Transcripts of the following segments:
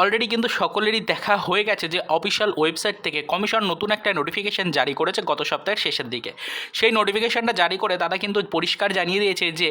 Already কিন্তু সকলেরই দেখা হয়ে গেছে যে অফিসিয়াল ওয়েবসাইট থেকে কমিশন নতুন একটা নোটিফিকেশন জারি করেছে গত সপ্তাহের শেষের দিকে। সেই নোটিফিকেশনটা জারি করে তারা কিন্তু পরিষ্কার জানিয়ে দিয়েছে যে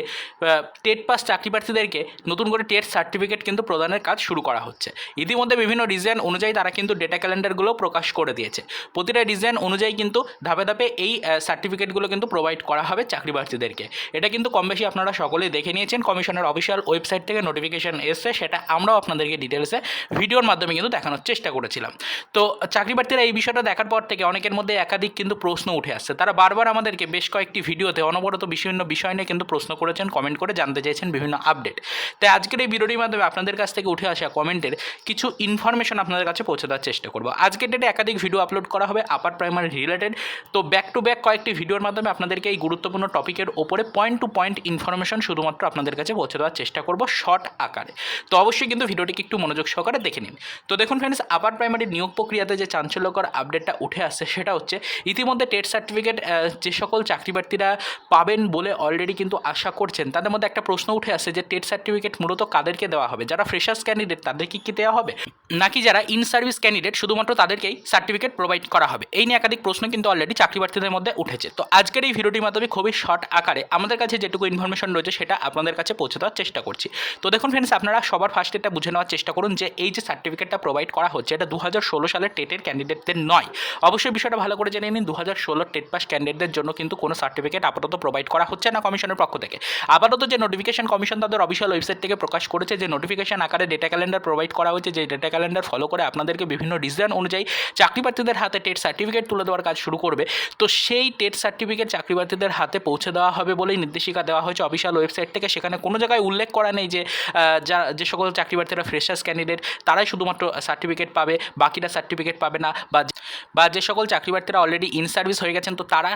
টেট পাস চাকরি প্রার্থীদেরকে নতুন করে টেট সার্টিফিকেট কিন্তু প্রদানের কাজ শুরু করা হচ্ছে। ইতিমধ্যে বিভিন্ন রিজন অনুযায়ী তারা কিন্তু ডেটা ক্যালেন্ডারগুলো প্রকাশ করে দিয়েছে। প্রতিটা রিজন অনুযায়ী কিন্তু ধাপে ধাপে এই সার্টিফিকেটগুলো কিন্তু প্রোভাইড করা হবে চাকরি প্রার্থীদেরকে। এটা কিন্তু কম বেশি আপনারা সকলেই দেখে নিয়েছেন। কমিশনের অফিসিয়াল ওয়েবসাইট থেকে নোটিফিকেশন এসছে, সেটা আমরাও আপনাদেরকে ডিটেলসে ভিডিওর মাধ্যমে কিন্তু দেখানোর চেষ্টা করেছিলাম। তো চাকরি প্রার্থীরা এই বিষয়টা দেখার পর থেকে অনেকের মধ্যে একাধিক কিন্তু প্রশ্ন উঠে আসছে। তারা বারবার আমাদেরকে বেশ কয়েকটি ভিডিওতে অনবরত বিভিন্ন বিষয় নিয়ে কিন্তু প্রশ্ন করেছেন কমেন্ট করে জানতে চেয়েছেন বিভিন্ন আপডেট তাই আজকের এই ভিডিওটির মাধ্যমে আপনাদের কাছ থেকে উঠে আসা কমেন্টের কিছু ইনফরমেশন আপনাদের কাছে পৌঁছে দেওয়ার চেষ্টা করব। আজকের ডেটে একাধিক ভিডিও আপলোড করা হবে আপার প্রাইমারি রিলেটেড তো ব্যাক টু ব্যাক কয়েকটি ভিডিওর মাধ্যমে আপনাদেরকে এই গুরুত্বপূর্ণ টপিকের ওপরে পয়েন্ট টু পয়েন্ট ইনফরমেশন শুধুমাত্র আপনাদের কাছে পৌঁছে দেওয়ার চেষ্টা করব শর্ট আকারে। তো অবশ্যই কিন্তু ভিডিওটিকে একটু মনোযোগ সহকারে দেখে নিন। তো দেখুন ফ্রেন্ডস আপার প্রাইমারি নিয়োগ প্রক্রিয়াতে যে চাঞ্চল্যকর আপডেটটা উঠে আসছে সেটা হচ্ছে ইতিমধ্যে টেট সার্টিফিকেট যে সকল চাকরি প্রার্থীরা পাবেন বলে অলরেডি কিন্তু আশা করছেন, তাদের মধ্যে একটা প্রশ্ন উঠে আসছে যে টেট সার্টিফিকেট মূলত কাদেরকে দেওয়া হবে? যারা ফ্রেশার্স ক্যান্ডিডেট তাদেরকে কি দেওয়া হবে? নাকি যারা ইন সার্ভিস ক্যান্ডিডেট শুধুমাত্র তাদেরকেই সার্টিফিকেট প্রোভাইড করা হবে? এই নিয়ে একাধিক প্রশ্ন কিন্তু অলরেডি চাকরি প্রার্থীদের মধ্যে উঠেছে। তো আজকের এই ভিডিওটির মাধ্যমে খুবই শর্ট আকারে আমাদের কাছে যেটুকু ইনফরমেশন রয়েছে, সেটা আপনাদের কাছে পৌঁছে দেওয়ার চেষ্টা করছি। তো দেখুন ফ্রেন্ডস আপনারা সবার ফার্স্ট এটা বুঝে নেওয়ার চেষ্টা করুন যে এই যে সার্টিফিকেটটা প্রোভাইড করা হচ্ছে, এটা দু হাজার ষোলো সালের টেটের ক্যান্ডিডেটদের নয়। অবশ্যই বিষয়টা ভালো করে জেনে নিন দু হাজার ষোলোর টেট পাস ক্যান্ডিডেটদের জন্য কিন্তু কোনো সার্টিফিকেট আপাতত প্রোভাইড করা হচ্ছে না কমিশনের পক্ষ থেকে। আপাতত যে নোটিফিকেশন কমিশন তাদের অফিসিয়াল ওয়েবসাইট থেকে প্রকাশ করেছে, যে নোটিফিকেশন আকারে ডেটা ক্যালেন্ডার প্রোভাইড করা হয়েছে, যে ডেটা ক্যালেন্ডার ফলো করে আপনাদেরকে বিভিন্ন ডিজাইন অনুযায়ী চাকরি প্রার্থীদের হাতে টেট সার্টিফিকেট তুলে দেওয়ার কাজ শুরু করবে। তো সেই টেট সার্টিফিকেট চাকরি প্রার্থীদের হাতে পৌঁছে দেওয়া হবে বলেই নির্দেশিকা দেওয়া হয়েছে অফিসিয়াল ওয়েবসাইট থেকে। সেখানে কোনো জায়গায় উল্লেখ করা নেই যে যা, যে সকল চাকরি প্রার্থীরা ফ্রেশার্স ক্যান্ডিডেট তারাই শুধুমাত্র সার্টিফিকেট পাবে, বাকিরা সার্টিফিকেট পাবে না বা বা যে সকল চাকরি প্রার্থীরা অলরেডি ইন সার্ভিস হয়ে গেছেন, তো তারা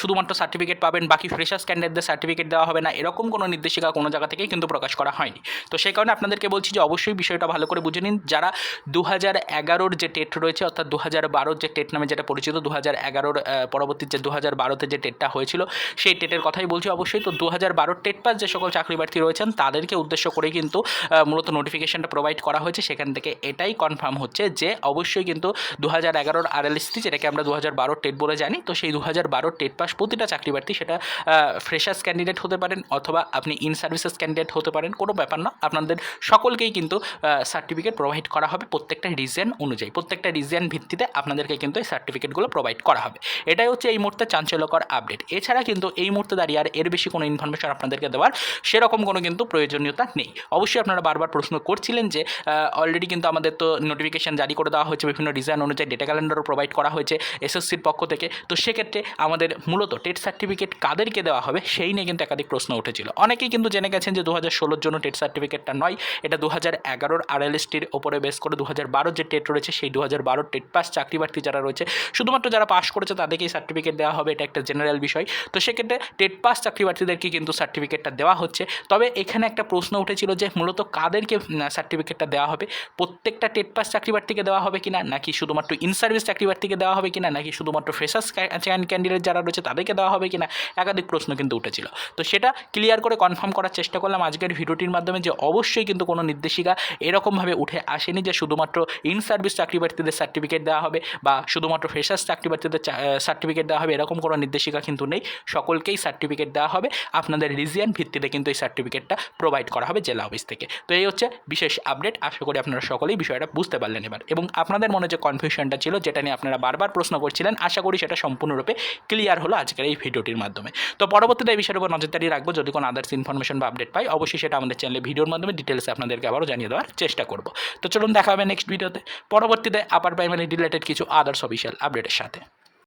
শুধুমাত্র সার্টিফিকেট পাবেন, বাকি ফ্রেশার্স ক্যান্ডিডেটদের সার্টিফিকেট দেওয়া হবে না। এরকম কোনো নির্দেশিকা কোনো জায়গা থেকেই কিন্তু প্রকাশ করা হয়নি। তো সেই কারণে আপনাদেরকে বলছি যে অবশ্যই বিষয়টা ভালো করে বুঝে নিন। যারা দু হাজার এগারোর যে টেট রয়েছে, অর্থাৎ দু হাজার বারোর যে টেট নামে যেটা পরিচিত দু হাজার এগারোর পরবর্তী যে দু হাজার বারোতে যে টেটটা হয়েছিল, সেই টেটের কথাই বলছি অবশ্যই। তো দু হাজার বারোর টেট পাস যে সকল চাকরি প্রার্থী রয়েছেন, তাদেরকে উদ্দেশ্য করে কিন্তু মূলত নোটিফিকেশনটা প্রোভাইড করা হয়েছে। সেখান থেকে এটাই কনফার্ম হচ্ছে যে অবশ্যই কিন্তু দু হাজার এগারোর আরএলএসটি যেটাকে আমরা দু হাজার বারোর টেট বলে জানি, তো সেই দু হাজার বারোর টেট পাস প্রতিটা চাকরি প্রার্থী সেটা ফ্রেশার্স ক্যান্ডিডেট হতে পারেন অথবা আপনি ইন সার্ভিসেস ক্যান্ডিডেট হতে পারেন, কোনো ব্যাপার না। আপনাদের সকলকেই কিন্তু সার্টিফিকেট প্রোভাইড করা হবে প্রত্যেকটা রিজন অনুযায়ী। প্রত্যেকটা রিজন ভিত্তিতে আপনাদেরকে কিন্তু এই সার্টিফিকেটগুলো প্রোভাইড করা হবে। এটাই হচ্ছে এই মুহূর্তে চাঞ্চল্যকর আপডেট এছাড়া কিন্তু এই মুহূর্তে দাঁড়িয়ে আর এর বেশি কোনো ইনফরমেশন আপনাদেরকে দেওয়ার সেরকম কোনো কিন্তু প্রয়োজনীয়তা নেই। অবশ্যই আপনারা বারবার প্রশ্ন করছিলেন যে অলরেডি কিন্তু আমাদের তো নোটিফিকেশন জারি করে দেওয়া হয়েছে, বিভিন্ন ডিজাইন অনুযায়ী ডেটা ক্যালেন্ডারও প্রোভাইড করা হয়েছে এসএসসির পক্ষ থেকে। তো সেক্ষেত্রে আমাদের মূলত টেট সার্টিফিকেট কাদেরকে দেওয়া হবে সেই নিয়ে কিন্তু একাধিক প্রশ্ন উঠেছিল। অনেকেই কিন্তু জেনে গেছেন যে দু হাজার ষোলোর জন্য টেট সার্টিফিকেটটা নয়, এটা দু হাজার এগারোর আরএলএসটির ওপরে বেস করে দু হাজার বারোর যে টেট রয়েছে, সেই দু হাজার বারোর টেট পাস চাকরি প্রার্থী যারা রয়েছে, শুধুমাত্র যারা পাস করেছে তাদেরকেই সার্টিফিকেট দেওয়া হবে, এটা একটা জেনারেল বিষয়। তো সেক্ষেত্রে টেট পাস চাকরি প্রার্থীদেরকে কিন্তু সার্টিফিকেটটা দেওয়া হচ্ছে। তবে এখানে একটা প্রশ্ন উঠেছিল যে মূলত কাদেরকে সার্টিফিকেটটা দেওয়া হবে? প্রত্যেকটা টেট পাস চাকরি প্রার্থীকে দেওয়া হবে কিনা, নাকি শুধুমাত্র ইন সার্ভিস চাকরি প্রার্থীকে দেওয়া হবে কিনা, নাকি শুধুমাত্র ফ্রেশার্স ক্যান্ডিডেট যারা রয়েছে তাদেরকে দেওয়া হবে কিনা, একাধিক প্রশ্ন কিন্তু উঠেছিল। তো সেটা ক্লিয়ার করে কনফার্ম করার চেষ্টা করলাম আজকের ভিডিওটির মাধ্যমে যে অবশ্যই কিন্তু কোনো নির্দেশিকা এরকমভাবে উঠে আসেনি যে শুধুমাত্র ইন সার্ভিস চাকরি প্রার্থীদের সার্টিফিকেট দেওয়া হবে বা শুধুমাত্র ফ্রেশার্স চাকরি প্রার্থীদের সার্টিফিকেট দেওয়া হবে, এরকম কোনো নির্দেশিকা কিন্তু নেই। সকলকেই সার্টিফিকেট দেওয়া হবে। আপনাদের রিজিয়ন ভিত্তিতে কিন্তু এই সার্টিফিকেটটা প্রোভাইড করা হবে জেলা অফিস থেকে। তো এই হচ্ছে বিশেষ আপডেট আশা করি আপনারা সকলেই বিষয়টা বুঝতে পারলেন এবার। এবং আপনাদের মনে যে কনফিউশনটা ছিল, যেটা নিয়ে আপনারা বারবার প্রশ্ন করছিলেন, আশা করি সেটা সম্পূর্ণরূপে ক্লিয়ার হলো আজকের এই ভিডিওটির মাধ্যমে। তো পরবর্তীতে এই বিষয়ের উপর নজরদারি রাখব। যদি কোনো আদার্স ইনফরমেশন বা আপডেট পাই, অবশ্যই সেটা আমাদের চ্যানেলে ভিডিওর মাধ্যমে ডিটেলসে আপনাদেরকে আবারও জানিয়ে দেওয়ার চেষ্টা করব। তো চলুন দেখা হবে নেক্সট ভিডিওতে পরবর্তীতে আপার প্রাইমারি রিলেটেড কিছু আদার্স অফিসিয়াল আপডেটের সাথে।